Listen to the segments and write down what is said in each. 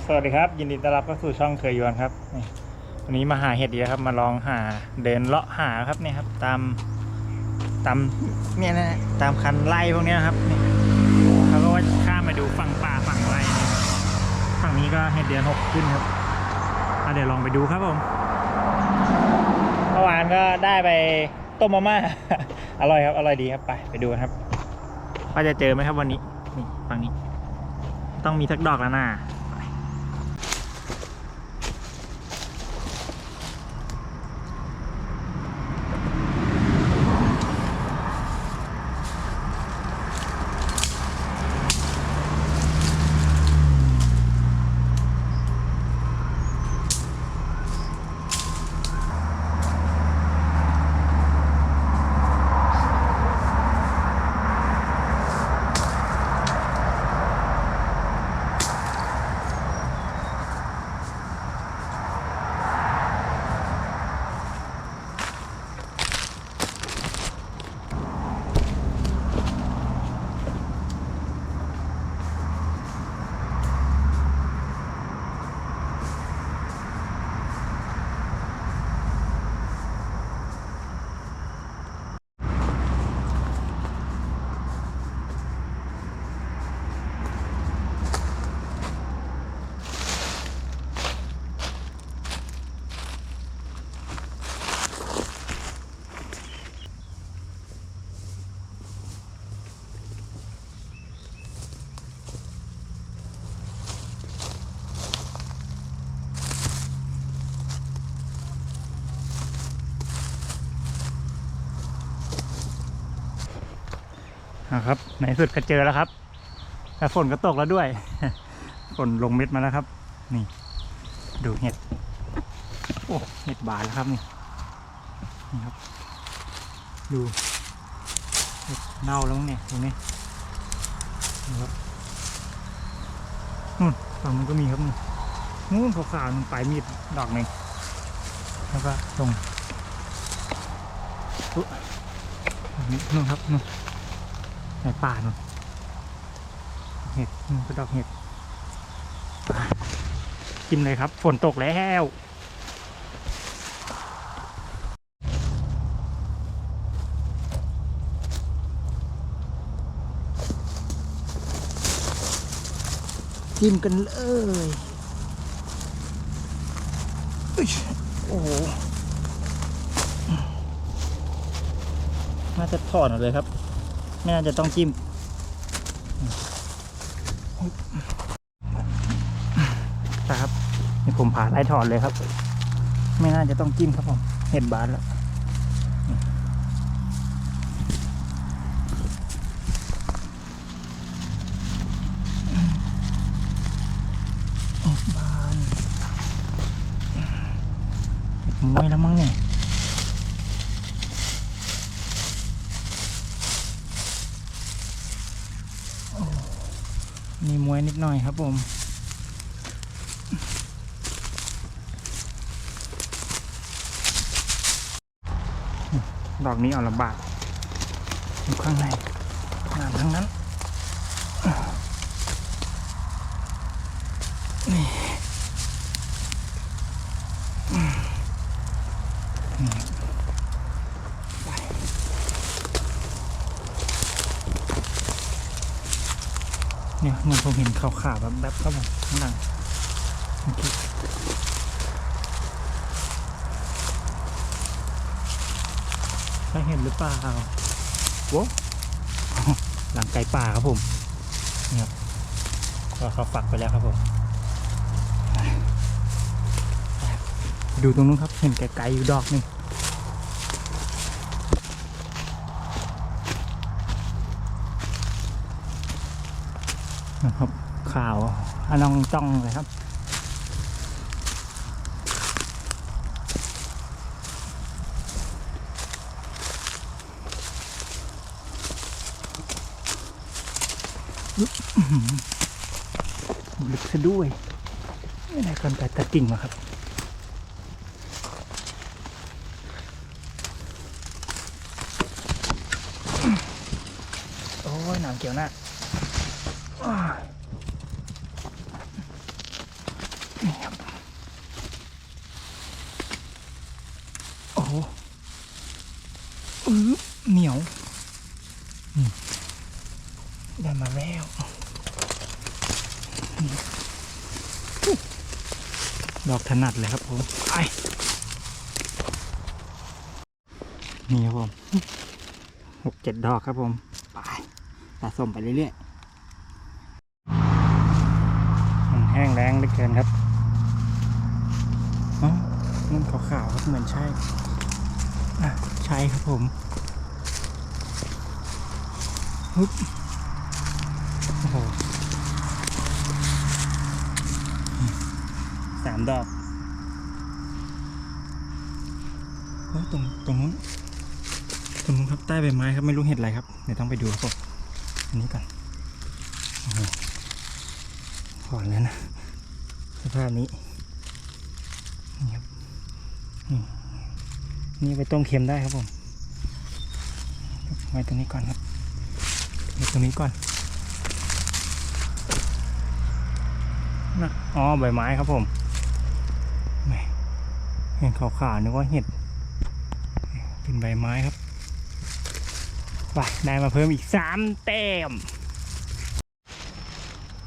ครับสวัสดีครับ ยินดีต้อนรับเข้าสู่ช่องเคยยวนครับนี่วันนี้มาหาเห็ดเดียวครับมาลองหาเดินเลาะหาครับเนี่ยครับ ตามตามเนี่ยนะตามคันไล่พวกเนี้ยครับนี่เขาก็ว่าข้ามมาดูฝั่งป่าฝั่งไร่นี่ฝั่งนี้ก็เห็ดเดือนหกขึ้นครับอะเดี๋ยวลองไปดูครับผมเมื่อวานก็ได้ไปต้มมาม่าอร่อยครับอร่อยดีครับไปไปดูกันครับว่าจะเจอไหมครับวันนี้นี่ฝั่งนี้ ต้องมีสักดอกแล้วนะ นะครับในสุดก็เจอแล้วครับแต่ฝนก็ตกแล้วด้วย ฝนลงเม็ดมาแล้วครับ นี่ ดูเห็ด โอ้เห็ดบานแล้วครับนี่นี่ครับ ดูเห็ดเน่าแล้วเนี่ยตรงนี้นี่ครับนู่นฝั่งนู้นก็มีครับนี่นู่นขาวๆนู่นปลายมีดดอกหนึ่งแล้วก็ตรงนี้นู่นครับนู่น ในป่านู่นเห็ดนู่นก็ดอกเห็ดกินเลยครับ ฝนตกแล้วจิ้มกันเลยอุ๊ยโอ้โหน่าจะถอดหมดเลยครับ ไม่น่าจะต้องจิ้มครับนี่ผมผ่าไล่ถอดเลยครับ ไม่น่าจะต้องจิ้มครับผม เห็ดบานแล้วเห็ดบานเห็ดมวยแล้วมั้งเนี่ย มีมวยนิดหน่อยครับผม ดอกนี้เอาลำบากอยู่ข้างในงานทั้งนั้นนี่ไป เนี่ยเหมันผมเห็น ขาวๆแบบแบบๆครับผมข้างหลังโอเคใช่เห็นหรือเปล่าโว้หลังไก่ป่าครับผมนี่ครับก็เขาฝักไปแล้วครับผมไปไปดูตรงนู้นครับเห็นไกลๆอยู่ดอกหนึ่งนะครับ ข่าวอนนองจ้องเลยครับ ลึกซะด้วยไม่ได้คนแต่ตะกิ่งมาครับโอ้ยหนาวเกี่ยวหน้าอ้าย นี่ครับ โอ้อือเหนียวนี่ได้มาแล้วดอกถนัดเลยครับผมไปนี่ครับผมหกเจ็ดดอกครับผม ไปสะสมไปเรื่อยๆมันแห้งแล้งเหลือเกินครับอ๋อนั่นขาวๆครับ เหมือนใช่ใช่ครับผมฮึบโอ้โหสามดอกโอ้ตรงตรงนู้นตรงนู้นครับใต้ใบไม้ครับไม่รู้เห็ดอะไรครับเดี๋ยวต้องไปดูครับผมอันนี้ก่อนโอ้โหถอนแล้วนะสภาพนี้ นี่ไปต้มเค็มได้ครับผมไว้ตรงนี้ก่อนครับไว้ตรงนี้ก่อนนะอ๋อใบไม้ครับผมเห็นขาวๆนึกว่าเห็ดเป็นใบไม้ครับไปได้มาเพิ่มอีกสามแต้ม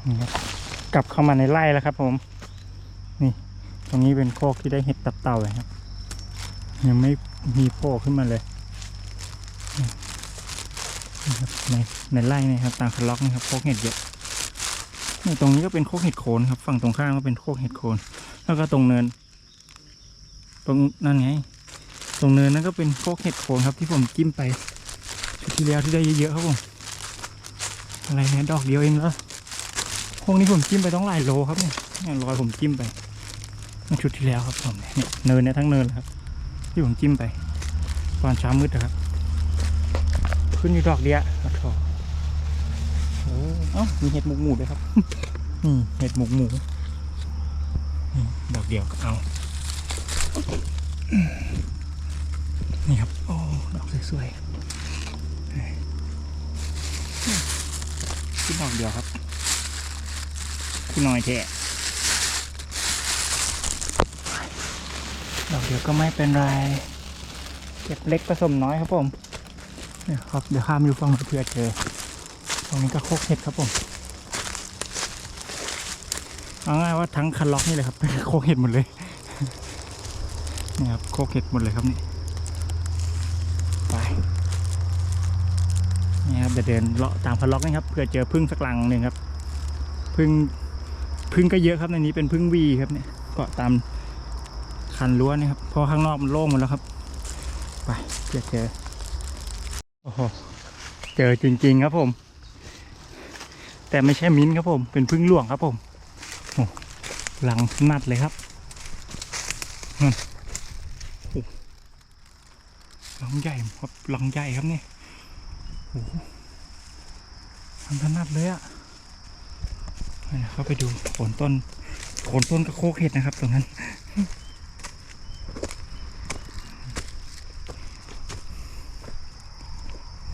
นี่ครับกลับเข้ามาในไร่แล้วครับผม นี่ ตรงนี้เป็นโคกที่ได้เห็ดตับเต่าเลยครับ ยังไม่มีโผล่ขึ้นมาเลยนะครับในในไร่นี่ครับตามคล็อกนี่ครับโคกเห็ดเยอะนี่ตรงนี้ก็เป็นโคกเห็ดโคนครับ ฝั่งตรงข้ามก็เป็นโคกเห็ดโคนแล้วก็ตรงเนิน ตรงนั่นไง ตรงเนินนั่นก็เป็นโคกเห็ดโคนครับ ที่ผมจิ้มไปชุดที่แล้วที่ได้เยอะๆครับผมอะไรเนี่ยดอกเดียวเองเหรอพวกนี้ผมจิ้มไปต้องหลายโลครับเนี่ยเนี่ยรอยผมจิ้มไปชุดที่แล้วครับผมเนี่ยเนินเนี่ยทั้งเนินเลยครับ ที่ผมจิ้มไป ตอนเช้ามืดนะครับ ขึ้นอยู่ดอกเดียวโอ้โหโอ้เอ้ามีเห็ดหมกหมูด้วยครับนี่เห็ดหมกหมูดอกเดียวก็เอา นี่ครับ โอ้ ดอกสวยๆขึ้นดอกเดียวครับขึ้นน้อยแท้ ดอกเดียวก็ไม่เป็นไรเก็บเล็กผสมน้อยครับผมเนี่ยครับเดี๋ยวข้ามไปดูฝั่งเพื่อเจอตรงนี้ก็โคกเห็ดครับผมเอาง่ายว่าทั้งคันล็อกนี่เลยครับโคกเห็ดหมดเลยนี่ครับโคกเห็ดหมดเลยครับนี่ไปนี่ครับเดี๋ยวเดินเลาะตามคันล็อกนี่ครับเพื่อเจอพึ่งสักลังหนึ่งครับพึ่งพึ่งก็เยอะครับในนี้เป็นพึ่งวีครับเนี่ยเกาะตาม คันรั้วนี่ครับเพราะข้างนอกมันโล่งหมดแล้วครับ ไปเจอเจอโอ้โหเจอจริง ๆ ครับผม แต่ไม่ใช่มิ้นครับผม เป็นพึ่งหลวงครับผมโอ้หลังนัดเลยครับนั่นโอ้หลังใหญ่ครับหลังใหญ่ครับนี่โอ้โหทำถนัดเลยอะ่ะเข้าไปดูโคนต้นโคนต้นกระโคกเห็ดนะครับตรงนั้น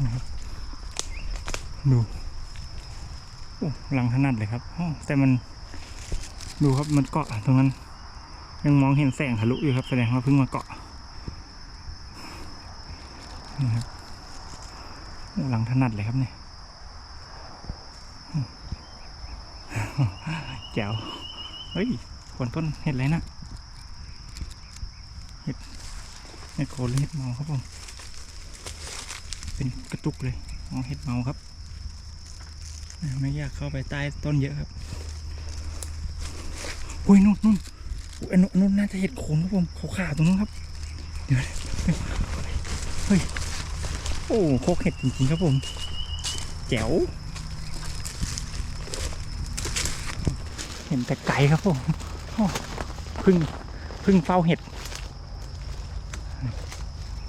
นะครับ ดูหลังถนัดเลยครับแต่มันดูครับมันเกาะตรงนั้น ยังมองเห็นแสงทะลุอยู่ครับ แสดงว่าเพิ่งมาเกาะนี่ครับหลังถนัดเลยครับเนี่ยแจ๋วเฮ้ยผลต้นเห็ดอะไรนะเห็ดเห็ดโคนเห็ดเมาครับผมเป็นกระตุกเลยอ๋อเห็ดเมาครับ ไม่อยากเข้าไปใต้ต้นเยอะครับโอ้ยนู่นนู่นอุ๊ยอันนุ่นน่าจะเห็ดโคนครับผมขาวๆตรงนู้นครับเดี๋ยวเดี๋ยวเฮ้ยโอ้โคกเห็ดจริงๆครับผม แจ๋ว เห็นแต่ไกลครับผมพึ่งพึ่งเฝ้าเห็ด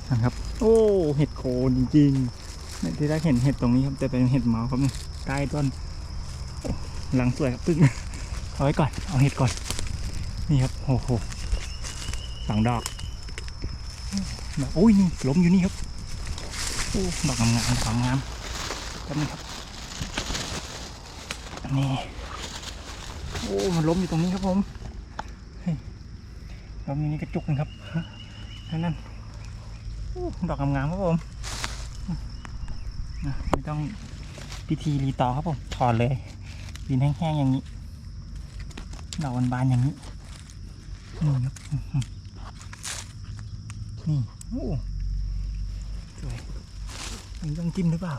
นะครับ โอ้เห็ดโคนจริงๆเนี่ยที่ได้เห็นเห็ดตรงนี้ครับแต่เป็นเห็ดเมาครับเนี่ย ใต้ต้นหลังสวยครับพึ่งเอาไว้ก่อน เอาเห็ดก่อน นี่ครับโอ้โหสองดอกโอ้ยนี่ล้มอยู่นี่ครับโอ้ดอกงามๆดอกงามๆครับนี่ครับนี่โอ้มันล้มอยู่ตรงนี้ครับผมล้วมีนี่กระจุกนึงครับนั่นนั่นดอกงามๆครับผมไม่ต้อง พิธีรีตอครับผมถอดเลยดินแห้งๆอย่างนี้ดอกบานๆอย่างนี้นี่ครับอื้อหือนี่โอ้สวยอันนี้ต้องจิ้มหรือเปล่า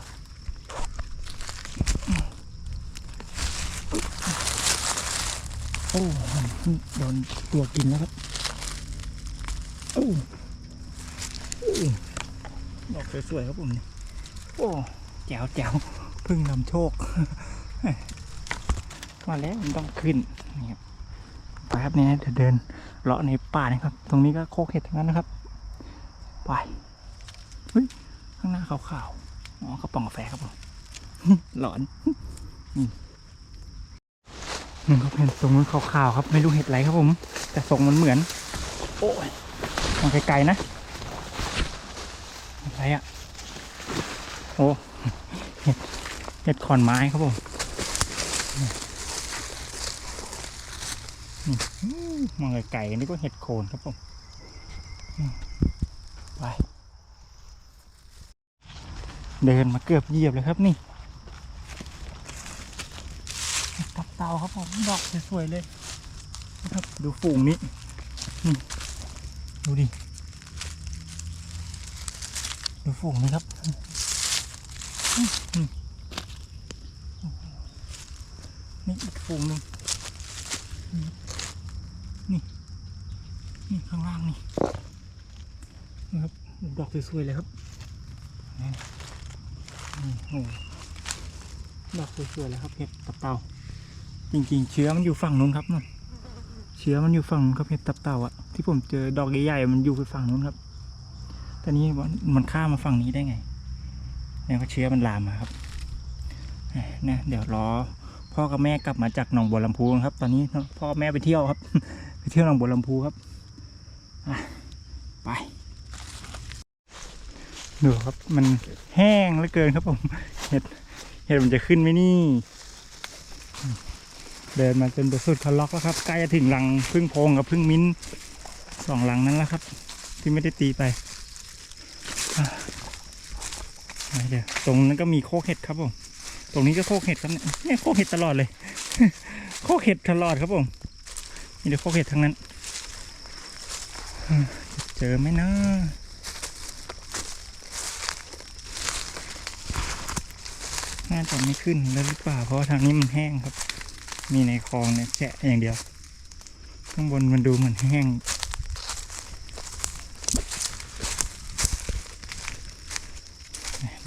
โอ้มันโดนตัวกินแล้วครับโอ้โอ้ดอกสวยๆครับผมนี่โอ้แจ๋วแจ๋ว พึ่งนำโชคมาแล้วมันต้องขึ้นนี่ครับไปครับนี่นะเดี๋ยวเดินเลาะในป่านะครับ ตรงนี้ก็โคกเห็ดทั้งนั้นนะครับ ไปเฮ้ยข้างหน้าขาวๆอ๋อกระป๋องกาแฟครับผมหลอนนี่ครับเห็นตรงนั้นขาวๆครับ ไม่รู้เห็ดอะไรครับผม แต่ทรงมันเหมือน โอ้ยมองไกลๆนะอะไรอะโอ้เห็ด เห็ดขอนไม้ครับผมนี่อืมองไกลๆนี่ก็เห็ดโคนครับผมไปเดินมาเกือบเหยียบเลยครับนี่เห็ดตับเตาครับผมดอกสวยๆเลยนะครับดูฝูงนี้นี่ดูดิดูฝูงนี้ครับอืมอืมนี่อีก ฝูงหนึ่งนี่ข้างล่างนี่นะครับดอกสวยๆเลยครับนี่โอ้ดอกสวยๆเลยครับเห็ดตับเต่า จริงๆ เชื้อมันอยู่ฝั่งนู้นครับนู่นเชื้อมันอยู่ฝั่งนู้นครับเห็ดตับเต่าอะที่ผมเจอดอกใหญ่ๆมันอยู่ไปฝั่งนู้นครับแต่นี้มันข้ามมาฝั่งนี้ได้ไงแล้วก็เชื้อมันลามมาครับนะเดี๋ยวรอ พ่อกับแม่กลับมาจากหนองบัวลำพูครับ ตอนนี้พ่อแม่ไปเที่ยวครับ ไปเที่ยวหนองบัวลำพูครับไปดูครับมันแห้งเหลือเกินครับผมเห็ดเห็ดมันจะขึ้นไหมนี่ เดินมาจนจะสุดทะล็อกแล้วครับ ใกล้จะถึงรังพึ่งโพงกับพึ่งมิ้นสองรังนั้นแล้วครับ ที่ไม่ได้ตีไปอะไปเดี๋ยวตรงนั้นก็มีโคกเห็ดครับผม ตรงนี้ก็โคกเห็ดครับเนี่ยนี่โคกเห็ดตลอดเลย โคกเห็ดตลอดครับผมมีแต่โคกเห็ดทั้งนั้นเจอไหมนะน่าจะไม่ขึ้นแล้วหรือเปล่าเพราะทางนี้มันแห้งครับ มีในคลองเนี่ยแฉะอย่างเดียว ข้างบนมันดูเหมือนแห้ง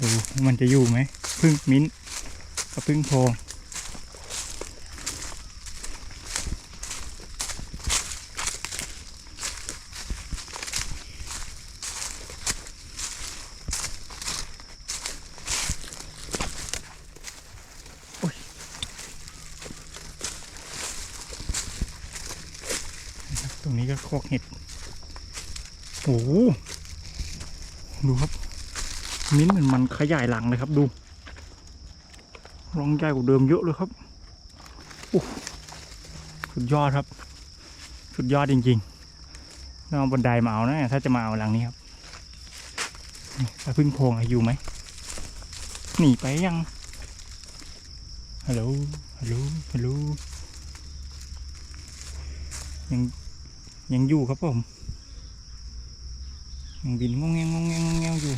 ดูมันจะอยู่ไหมพึ่งมิ้น ท์กับพึ่งโพตรงนี้ก็โคกเห็ด โอ้โหดูครับ มิ้นเหมือนมันขยายหลังเลยครับดู รองใหญ่กว่าเดิมเยอะเลยครับสุดยอดครับ สุดยอดจริงๆต้องเอาบันไดมาเอานะ ถ้าจะมาเอาหลังนี้ครับนี่ปลาพึ่งโพงอะอยู่ไหมหนีไปยังฮัลโหลฮัลโหลฮัลโหลยังยังอยู่ครับผมยังบินงงแงงงงแงงงงแงงอยู่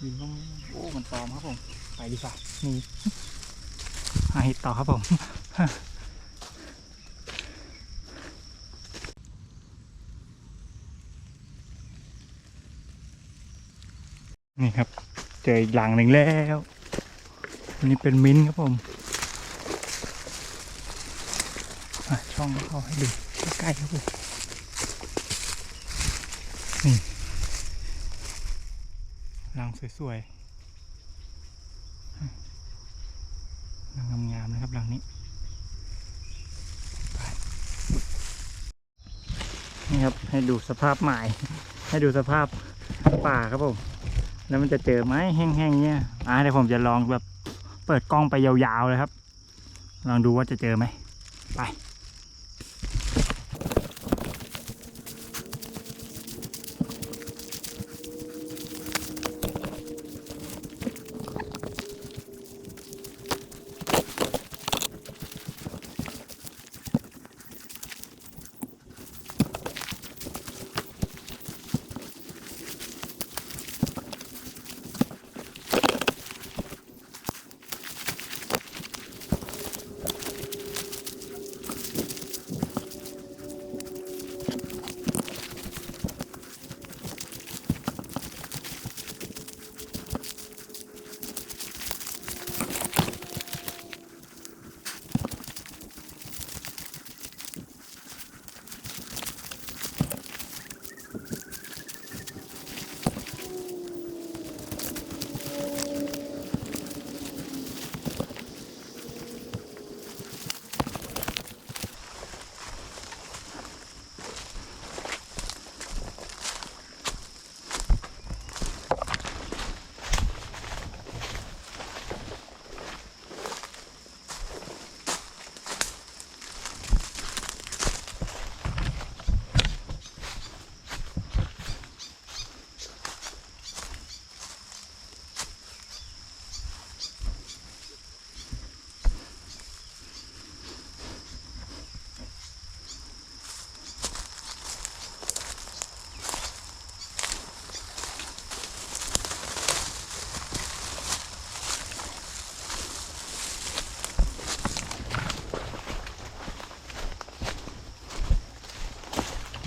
ยินต้องโอ้มันตอมครับผม ไปดีกว่านี่หาเห็ดต่อครับผมนี่ครับ เจออีกหลังหนึ่งแล้วอันนี้เป็นมิ้นครับผมช่องเข้าให้ดูใกล้ๆครับผม นี่รังสวยๆรังงามๆนะครับรังนี้นี่ครับให้ดูสภาพหมายให้ดูสภาพป่าครับผม แล้วมันจะเจอไหมแห้งๆเนี่ยอ่าเดี๋ยวผมจะลองแบบเปิดกล้องไปยาวๆเลยครับ ลองดูว่าจะเจอไหมไป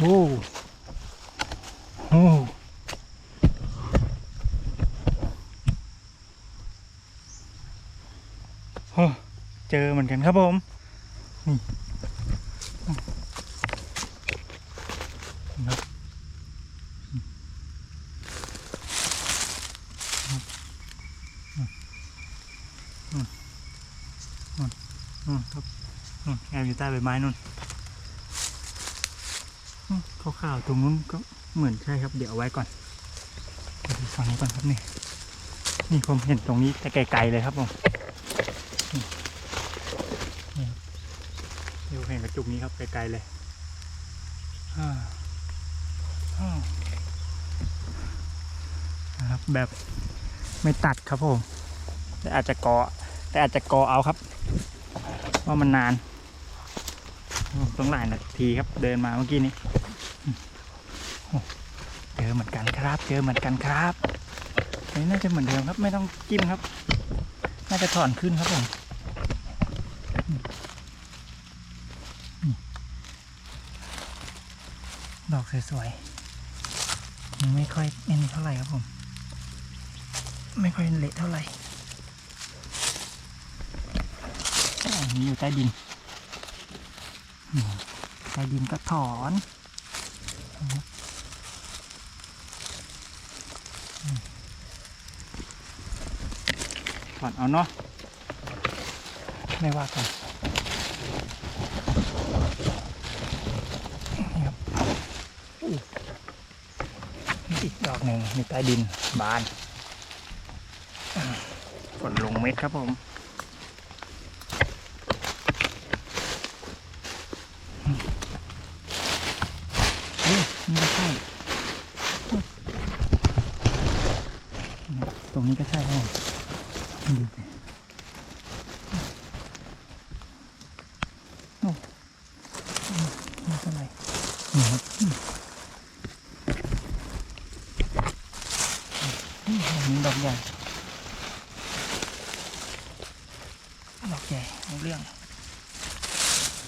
อ้โอ้โอ้เจอเหมือนกันครับผม นี่ครับอืมอืมอืมครับอืมแอบอยู่ใต้ใบไม้นู่น ขาวๆตรงนู้นก็เหมือนใช่ครับ เดี๋ยวเอาไว้ก่อนเดี๋ยวดูฝั่งนี้ก่อนครับนี่นี่ผมเห็นตรงนี้แต่ไกลๆเลยครับผมนี่นี่เดี๋ยวเห็นกระจุกนี้ครับไกลๆเลยนะครับแบบไม่ตัดครับผมแต่อาจจะกอแต่อาจจะกอเอาครับว่ามันนานต้องหลายนาทีครับเดินมาเมื่อกี้นี้ เหมือนกันครับ เจอเหมือนกันครับอันนี้น่าจะเหมือนเดิมครับ ไม่ต้องจิ้มครับ น่าจะถอนขึ้นครับผมดอกสวยๆยังไม่ค่อยเน้นเท่าไหร่ครับผม ไม่ค่อยเละเท่าไหร่อันนี้อยู่ใต้ดินใต้ดินก็ถอน ก่อนเอาเนาะไม่ว่ากันนี่ครับอู้นี่อีกดอกหนึ่งมีใต้ดินบานฝนลงเม็ดครับผมเฮ้ยนี่ใช่ตรงนี้ก็ใช่ครับผม อืมโอ้อืมไม่เท่าไหร่นี่ครับอืมอืมอันนี้ดอกใหญ่ ดอกใหญ่เอาเรื่อง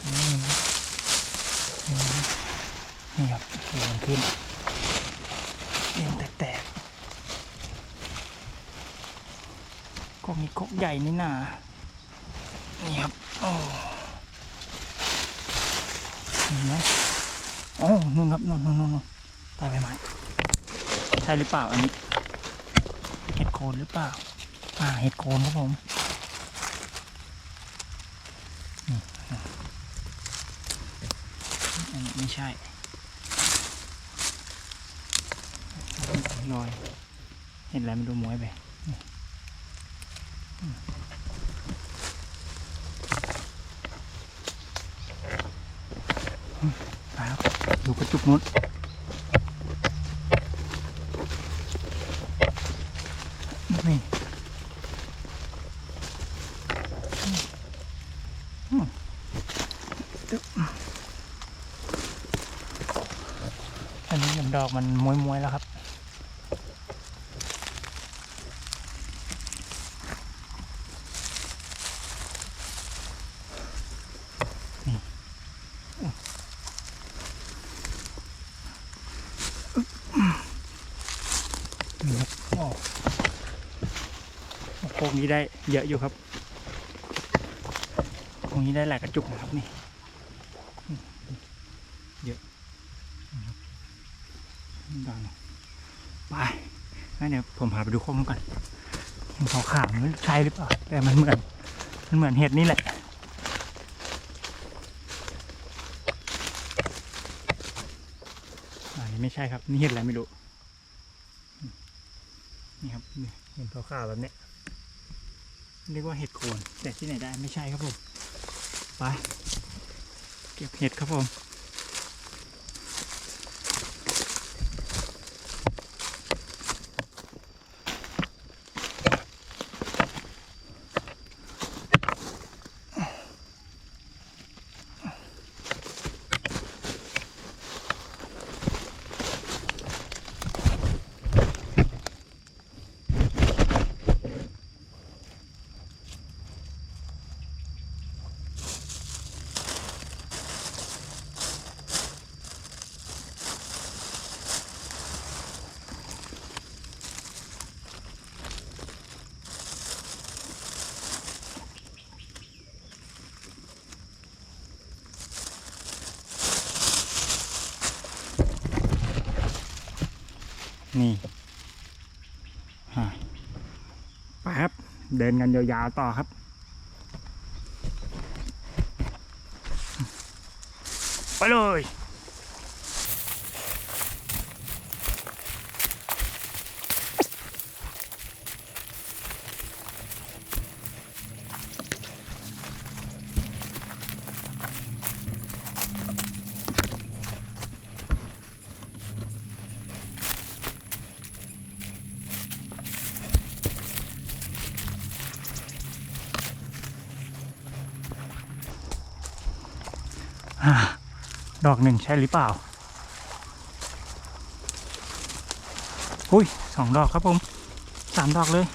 อืมอืมนี่ครับเรียงขึ้นเรียงแตกๆ ก็มีกกใหญ่ นี่นานี่ครับโอ้เห็นไหมโอ้นู่นครับนู่นนู่นนู่นใต้ใบไม้ใช่หรือเปล่าอันนี้เห็ดโคนหรือเปล่า อ่าเห็ดโคนครับผมอันนี้ไม่ใช่รอยเห็ดเห็นอะไรไม่รู้ม้วยไปอืมอืมไปครับดูกระจุก นู้นนี่อืมอันนี้ยังดอกมันม้วยๆแล้วครับ นี่ครับโอ้โค้งนี้ได้ เยอะอยู่ครับโค้งนี้ได้หลายกระจุกนะครับนี่ เยอะดังไปงั้นเดี๋ยวผมพาไปดูโค้งนู้นก่อนเห็นขาวๆมันใช่หรือเปล่า แต่มันเหมือน มันเหมือนเห็ดนี่แหละอันนี้ไม่ใช่ครับ นี่เห็ดอะไรไม่รู้ นี่ครับเห็นขาวๆแบบเนี้ย เรียกว่าเห็ดโคนแต่ที่ไหนได้ไม่ใช่ครับผม ไป เก็บเห็ดครับผม นี่ฮะไปครับ เดินกันยาวๆต่อครับไปเลย อ่า ดอกหนึ่งใช่หรือเปล่า อุ้ยสองดอกครับผมสามดอกเลย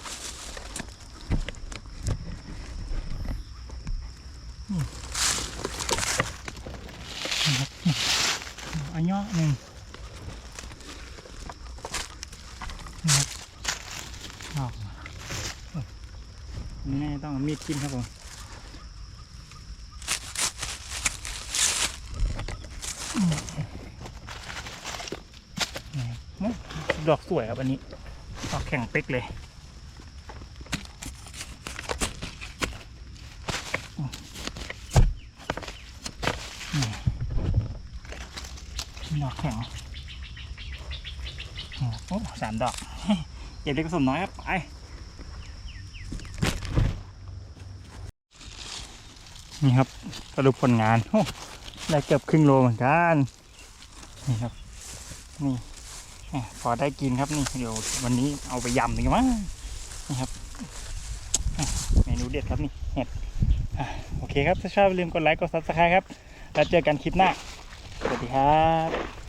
อันยอหนึ่งนี่ครับดอกนี่แน่ต้องมีดจิ้มครับผม นี่ครับโอ้ ดอกสวยครับอันนี้ดอกแข็งเป๊กเลยดอกแข็งโอ้สามดอกเก็บเล็กผสมน้อยครับไปนี่ครับสรุปผลงานโอ้ได้เกือบครึ่งโลเหมือนกัน นี่ครับ นี่ พอได้กินครับนี่เดี๋ยววันนี้เอาไปยำดีกว่ามั้งนี่ครับเมนูเด็ดครับนี่เห็ดโอเคครับถ้าชอบอย่าลืมกดไลค์กดซับสไครต์ครับ แล้วเจอกันคลิปหน้า สวัสดีครับ